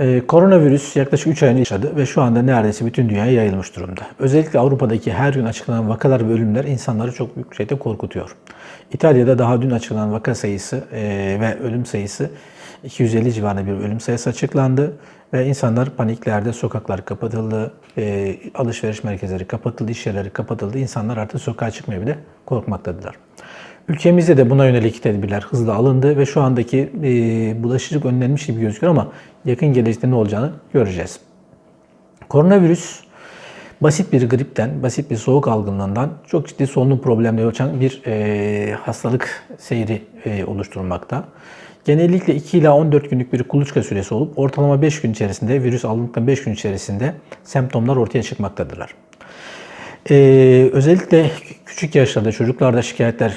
Ee, koronavirüs yaklaşık 3 ay önce yaşadı ve şu anda neredeyse bütün dünyaya yayılmış durumda. Özellikle Avrupa'daki her gün açıklanan vakalar ve ölümler insanları çok büyük şekilde korkutuyor. İtalya'da daha dün açıklanan vaka sayısı e, ve ölüm sayısı 250 civarında bir ölüm sayısı açıklandı ve insanlar paniklerde, sokaklar kapatıldı, e, alışveriş merkezleri kapatıldı, iş yerleri kapatıldı. İnsanlar artık sokağa çıkmaya bile korkmaktadılar. Ülkemizde de buna yönelik tedbirler hızla alındı ve şu andaki e, bulaşıcılık önlenmiş gibi gözüküyor ama yakın gelecekte ne olacağını göreceğiz. Koronavirüs basit bir gripten, basit bir soğuk algınlığından çok ciddi solunum problemleri oluşan bir e, hastalık seyri e, oluşturmakta. Genellikle 2 ila 14 günlük bir kuluçka süresi olup ortalama 5 gün içerisinde, virüs alındıktan 5 gün içerisinde semptomlar ortaya çıkmaktadırlar. Ee, özellikle küçük yaşlarda çocuklarda şikayetler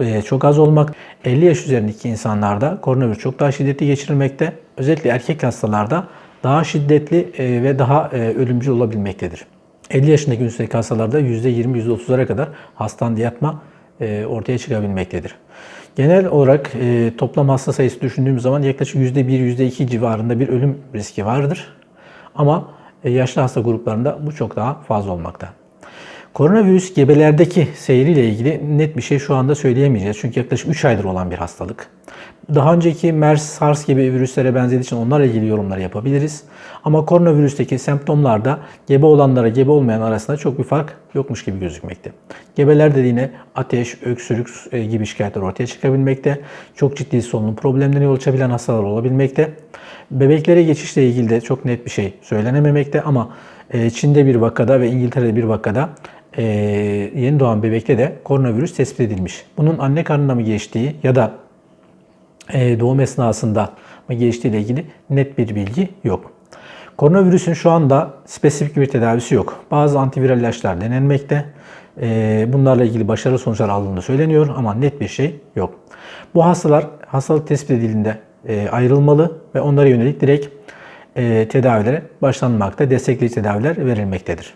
e, çok az olmak, 50 yaş üzerindeki insanlarda koronavirüs çok daha şiddetli geçirilmekte. Özellikle erkek hastalarda daha şiddetli e, ve daha e, ölümcül olabilmektedir. 50 yaşındaki üstündeki hastalarda %20-%30'lara kadar hastanede yatma ortaya çıkabilmektedir. Genel olarak toplam hasta sayısı düşündüğümüz zaman yaklaşık %1-%2 civarında bir ölüm riski vardır. Ama yaşlı hasta gruplarında bu çok daha fazla olmakta. Koronavirüs gebelerdeki seyriyle ilgili net bir şey şu anda söyleyemeyeceğiz. Çünkü yaklaşık 3 aydır olan bir hastalık. Daha önceki MERS, SARS gibi virüslere benzediği için onlarla ilgili yorumlar yapabiliriz. Ama koronavirüsteki semptomlarda gebe olanlara gebe olmayan arasında çok bir fark yokmuş gibi gözükmekte. Gebelerde de yine ateş, öksürük e, gibi şikayetler ortaya çıkabilmekte. Çok ciddi solunum problemlerine yol açabilen hastalar olabilmekte. Bebeklere geçişle ilgili de çok net bir şey söylenememekte ama e, Çin'de bir vakada ve İngiltere'de bir vakada e, yeni doğan bebekte de koronavirüs tespit edilmiş. Bunun anne karnına mı geçtiği ya da doğum esnasında mı geçtiği ile ilgili net bir bilgi yok. Koronavirüsün şu anda spesifik bir tedavisi yok. Bazı antiviral ilaçlar denenmekte. E, bunlarla ilgili başarılı sonuçlar aldığını söyleniyor ama net bir şey yok. Bu hastalar hastalık tespit edildiğinde e, ayrılmalı ve onlara yönelik direkt e, tedavilere başlanmakta, destekleyici tedaviler verilmektedir.